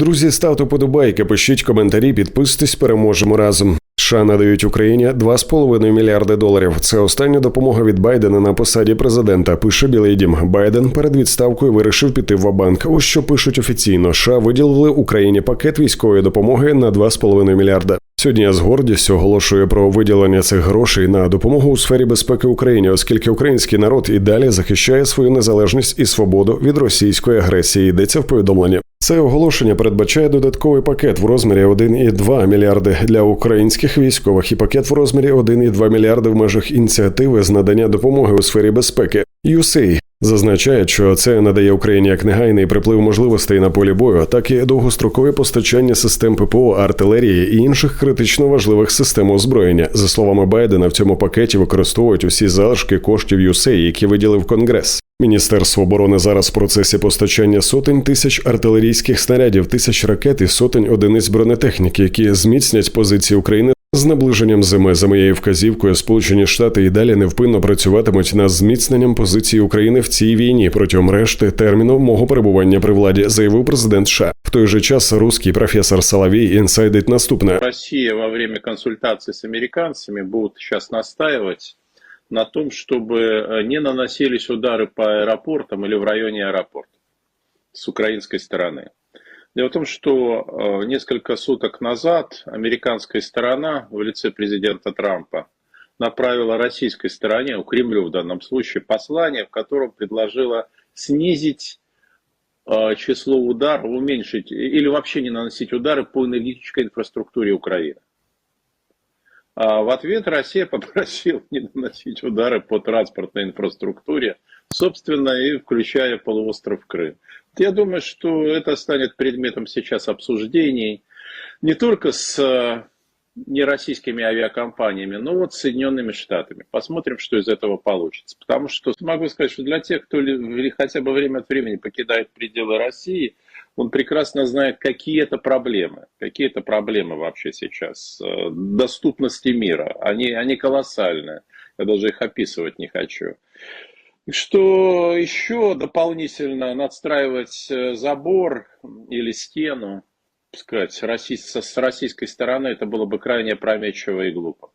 Друзі, ставте подобайки, пишіть коментарі, підписуйтесь, переможемо разом. США надають Україні 2,5 мільярди доларів. Це остання допомога від Байдена на посаді президента. Пише Білий Дім. Байден перед відставкою вирішив піти в банк. Ось що пишуть офіційно. США виділили Україні пакет військової допомоги на 2,5 мільярда. Сьогодні я з гордістю оголошую про виділення цих грошей на допомогу у сфері безпеки Україні, оскільки український народ і далі захищає свою незалежність і свободу від російської агресії. Йдеться в повідомленні. Це оголошення передбачає додатковий пакет в розмірі 1,2 мільярди для українських військових і пакет в розмірі 1,2 мільярди в межах ініціативи з надання допомоги у сфері безпеки. USAID Зазначає, що це надає Україні як негайний приплив можливостей на полі бою, так і довгострокове постачання систем ППО, артилерії і інших критично важливих систем озброєння. За словами Байдена, в цьому пакеті використовують усі залишки коштів USAID, які виділив Конгрес. Міністерство оборони зараз в процесі постачання сотень тисяч артилерійських снарядів, тисяч ракет і сотень одиниць бронетехніки, які зміцнять позиції України з наближенням зими за моєю вказівкою, Сполучені Штати і далі невпинно працюватимуть над зміцненням позиції України в цій війні протягом решти терміну мого перебування при владі, заявив президент США. В той же час русський професор Соловій інсайдить наступне. Россия во время консультаций с американцами будет сейчас настаивать на том, чтобы э, не наносились удары по аэропортам или в районе аэропорта с украинской стороны. Дело в том, что э, несколько суток назад американская сторона в лице президента Трампа направила российской стороне, у Кремлю в данном случае, послание, в котором предложила снизить э, число ударов, уменьшить или вообще не наносить удары по энергетической инфраструктуре Украины. А в ответ Россия попросила не наносить удары по транспортной инфраструктуре, собственно, и включая полуостров Крым. Я думаю, что это станет предметом сейчас обсуждений не только с э, нероссийскими авиакомпаниями, но вот с Соединенными Штатами. Посмотрим, что из этого получится. Потому что могу сказать, что для тех, кто хотя бы время от времени покидает пределы России, он прекрасно знает, какие это проблемы. Какие это проблемы вообще сейчас. Э, доступности мира. Они, они колоссальные. Я даже их описывать не хочу. Что еще дополнительно надстраивать э, забор или стену, сказать, с российской стороны, это было бы крайне опрометчиво и глупо.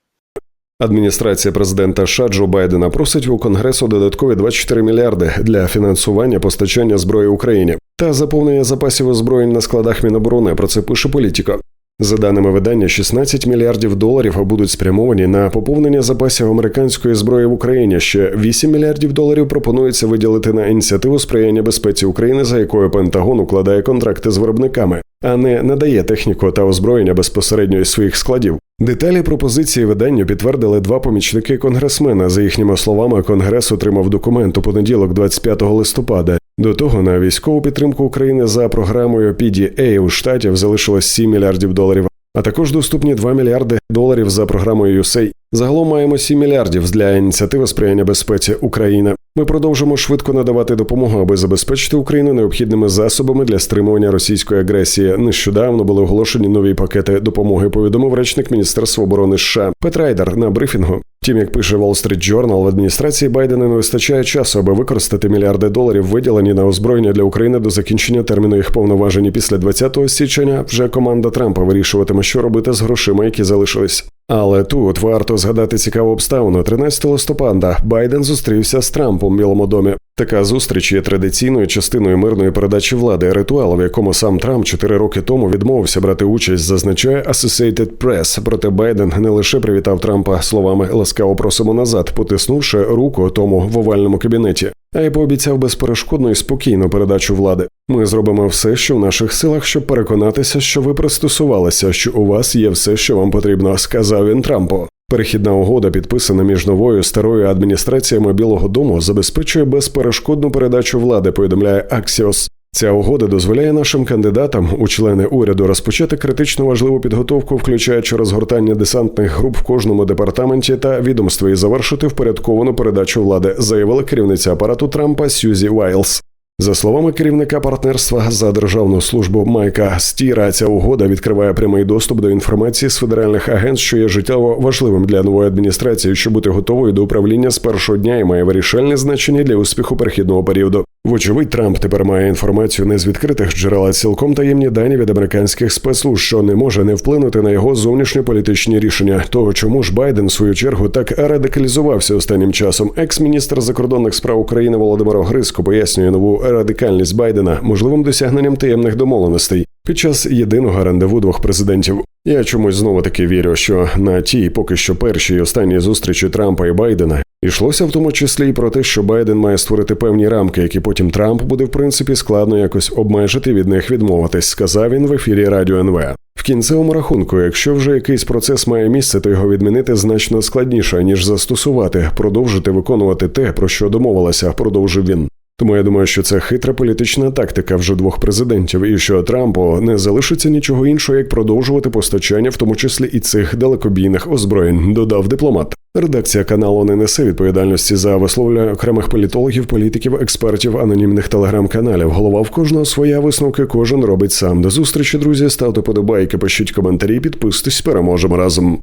Адміністрація президента США Джо Байдена просить у Конгресу додаткові 24 мільярди для фінансування постачання зброї Україні та заповнення запасів озброєнь на складах Міноборони. Про це пише політика. За даними видання, 16 мільярдів доларів будуть спрямовані на поповнення запасів американської зброї в Україні. Ще 8 мільярдів доларів пропонується виділити на ініціативу сприяння безпеці України, за якою Пентагон укладає контракти з виробниками, а не надає техніку та озброєння безпосередньо із своїх складів. Деталі пропозиції виданню підтвердили два помічники конгресмена. За їхніми словами, конгрес отримав документ у понеділок, 25 листопада. До того на військову підтримку України за програмою PDA у штатів залишилось 7 мільярдів доларів, а також доступні 2 мільярди доларів за програмою USAID. Загалом маємо 7 мільярдів для ініціативи сприяння безпеці України. Ми продовжимо швидко надавати допомогу, аби забезпечити Україну необхідними засобами для стримування російської агресії. Нещодавно були оголошені нові пакети допомоги. Повідомив речник Міністерства оборони США Пет Райдер на брифінгу. Втім, як пише Wall Street Journal, в адміністрації Байдена не вистачає часу, аби використати мільярди доларів, виділені на озброєння для України до закінчення терміну їх повноважень. Після 20 січня вже команда Трампа вирішуватиме, що робити з грошима, які залишились. Але тут варто згадати цікаву обставину. 13 листопада Байден зустрівся з Трампом в Білому домі. Така зустріч є традиційною частиною мирної передачі влади, ритуал, в якому сам Трамп чотири роки тому відмовився брати участь, зазначає Associated Press. Проте Байден не лише привітав Трампа словами ласкаво просимо назад, потиснувши руку тому в овальному кабінеті, а й пообіцяв безперешкодну і спокійну передачу влади. Ми зробимо все, що в наших силах, щоб переконатися, що ви пристосувалися, що у вас є все, що вам потрібно, сказав він Трампу. Перехідна угода, підписана між новою старою адміністраціями Білого Дому, забезпечує безперешкодну передачу влади. Повідомляє Axios. Ця угода дозволяє нашим кандидатам у члени уряду розпочати критично важливу підготовку, включаючи розгортання десантних груп в кожному департаменті та відомстві, і завершити впорядковану передачу влади, заявила керівниця апарату Трампа Сюзі Вайлс. За словами керівника партнерства за державну службу Майка Стіра, ця угода відкриває прямий доступ до інформації з федеральних агентств, що є життєво важливим для нової адміністрації, щоб бути готовою до управління з першого дня і має вирішальне значення для успіху перехідного періоду. Вочевидь, Трамп тепер має інформацію не з відкритих джерел, а цілком таємні дані від американських спецслужб, що не може не вплинути на його зовнішньополітичні рішення. Того чому ж Байден в свою чергу так радикалізувався останнім часом. Екс-міністр закордонних справ України Володимир Огриско пояснює нову радикальність Байдена можливим досягненням таємних домовленостей під час єдиного рандеву двох президентів. Я чомусь знову таки вірю, що на тій поки що першій і останній зустрічі Трампа і Байдена йшлося в тому числі і про те, що Байден має створити певні рамки, які потім Трамп буде в принципі складно якось обмежити від них відмовитись, сказав він в ефірі Радіо НВ. В кінцевому рахунку, якщо вже якийсь процес має місце, то його відмінити значно складніше ніж застосувати, продовжити виконувати те, про що домовилася, продовжив він. Тому я думаю, що це хитра політична тактика вже двох президентів, і що Трампу не залишиться нічого іншого, як продовжувати постачання, в тому числі і цих далекобійних озброєнь, додав дипломат. Редакція каналу не несе відповідальності за висловлення окремих політологів, політиків, експертів, анонімних телеграм-каналів. Голова в кожного своя висновки, кожен робить сам. До зустрічі, друзі. Ставте подобайки, пишіть коментарі, підписуйтесь, переможемо разом.